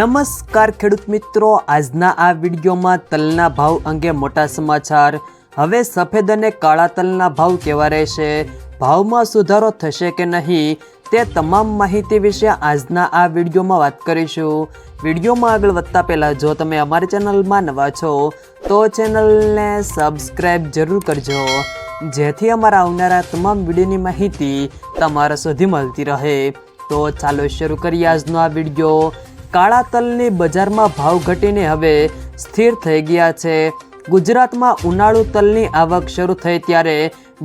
નમસ્કાર ખેડૂત મિત્રો, આજના આ વિડીયોમાં તલના ભાવ અંગે મોટા સમાચાર. હવે સફેદ અને કાળા તલના ભાવ કેવા રહેશે? ભાવમાં સુધારો થશે કે નહીં? તે તમામ માહિતી વિશે આજના આ વિડીયોમાં વાત કરીશું. વિડીયોમાં આગળ વધતા પહેલાં, જો તમે અમારી ચેનલમાં નવા છો, તો ચેનલને સબસ્ક્રાઈબ જરૂર કરજો. જેથી અમારા આવનારા તમામ વિડીયોની માહિતી તમારા સુધી મળતી રહે. તો ચાલો શરૂ કરીએ આજનો આ વીડિયો. કાળા તલની બજારમાં ભાવ ઘટીને હવે સ્થિર થઈ ગયા છે. ગુજરાતમાં ઉનાળુ તલની આવક શરૂ થઈ ત્યારે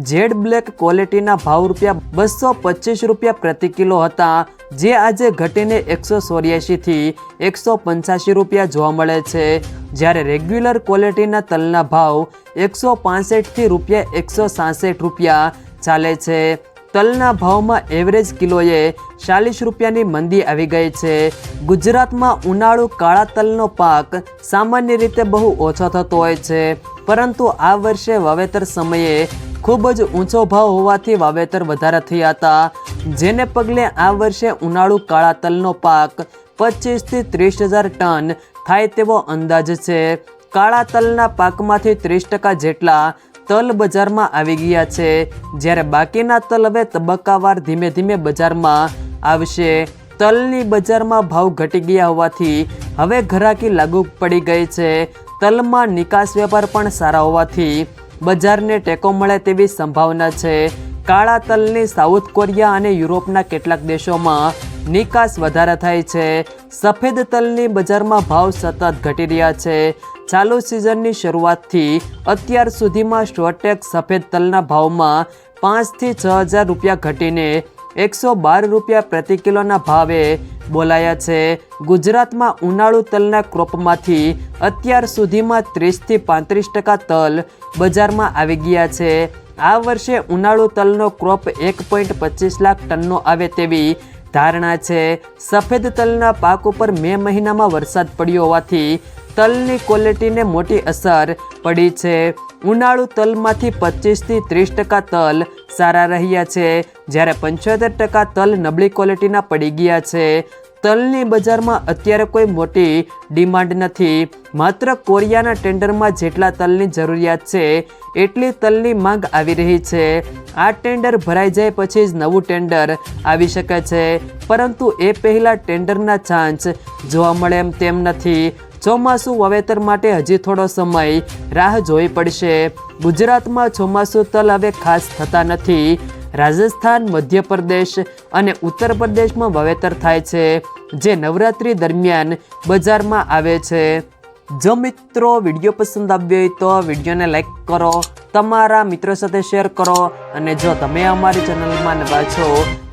જેડ બ્લેક ક્વોલિટીના ભાવ રૂપિયા બસો પચીસ રૂપિયા પ્રતિ કિલો હતા. જે આજે ઘટીને એકસો ચોર્યાસીથી એકસો પંચ્યાસી રૂપિયા જોવા મળે છે. જ્યારે રેગ્યુલર ક્વોલિટીના તલના ભાવ એકસો પાસઠથી રૂપિયા એકસો સાસઠ રૂપિયા ચાલે છે. તલના ભાવમાં એવરેજ કિલોએ ચાલીસ રૂપિયાની મંદી આવી ગઈ છે. ગુજરાતમાં ઉનાળુ કાળા તલનો પાક સામાન્ય રીતે બહુ ઓછો થતો હોય છે, પરંતુ આ વર્ષે વાવેતર સમયે ખૂબ જ ઊંચો ભાવ હોવાથી વાવેતર વધારે થયા હતા. જેને પગલે આ વર્ષે ઉનાળુ કાળા તલનો પાક પચીસથી ત્રીસ હજાર ટન થાય તેવો અંદાજ છે. કાળા તલના પાકમાંથી ત્રીસ ટકા જેટલા તલ બજારમાં આવી ગયા છે. જ્યારે બાકીના તલ હવે તબક્કાવાર ધીમે ધીમે બજારમાં આવશે. તલની બજારમાં ભાવ ઘટી ગયા હોવાથી હવે ઘરાકી લાગુ પડી ગઈ છે. તલમાં નિકાસ વેપાર પણ સારા હોવાથી બજારને ટેકો મળે તેવી સંભાવના છે. કાળા તલની સાઉથ કોરિયા અને યુરોપના કેટલાક દેશોમાં નિકાસ વધારે થાય છે. સફેદ તલની બજારમાં ભાવ સતત ઘટી રહ્યા છે. ચાલુ સિઝનની શરૂઆતથી અત્યાર સુધીમાં શોર્ટેક સફેદ તલના ભાવમાં પાંચથી છ હજાર રૂપિયા ઘટીને એકસો બાર રૂપિયા પ્રતિ કિલોના ભાવે બોલાયા છે. ગુજરાતમાં ઉનાળુ તલના ક્રોપમાંથી અત્યાર સુધીમાં ત્રીસથી પાંત્રીસ ટકા તલ બજારમાં આવી ગયા છે. આ વર્ષે ઉનાળુ તલનો ક્રોપ એક પોઈન્ટ પચીસ લાખ ટનનો આવે તેવી ધારણા છે. સફેદ તલના પાક ઉપર મે મહિનામાં વરસાદ પડ્યો હોવાથી તલની ક્વોલિટીને મોટી અસર પડી છે. ઉનાળુ તલમાંથી પચીસથી ત્રીસ ટકા તલ સારા રહ્યા છે. જ્યારે પંચોતેર ટકા તલ નબળી ક્વોલિટીના પડી ગયા છે. તલની બજારમાં અત્યારે કોઈ મોટી ડિમાન્ડ નથી. માત્ર કોરિયાના ટેન્ડરમાં જેટલા તલની જરૂરિયાત છે, એટલી તલની માંગ આવી રહી છે. આ ટેન્ડર ભરાઈ જાય પછી જ નવું ટેન્ડર આવી શકે છે. પરંતુ એ પહેલાં ટેન્ડરના ચાન્સ જોવા મળે એમ તેમ નથી. ચોમાસું વાવેતર માટે હજી થોડો સમય રાહ જોવી પડશે. ગુજરાતમાં ચોમાસું તલ હવે ખાસ થતા નથી. રાજસ્થાન, મધ્યપ્રદેશ અને ઉત્તર પ્રદેશમાં વાવેતર થાય છે, જે નવરાત્રિ દરમિયાન બજારમાં આવે છે. જો મિત્રો વીડિયો પસંદ આવ્યો હોય તો વિડીયોને લાઈક કરો, તમારા મિત્રો સાથે શેર કરો અને જો તમે અમારી ચેનલમાં નવા છો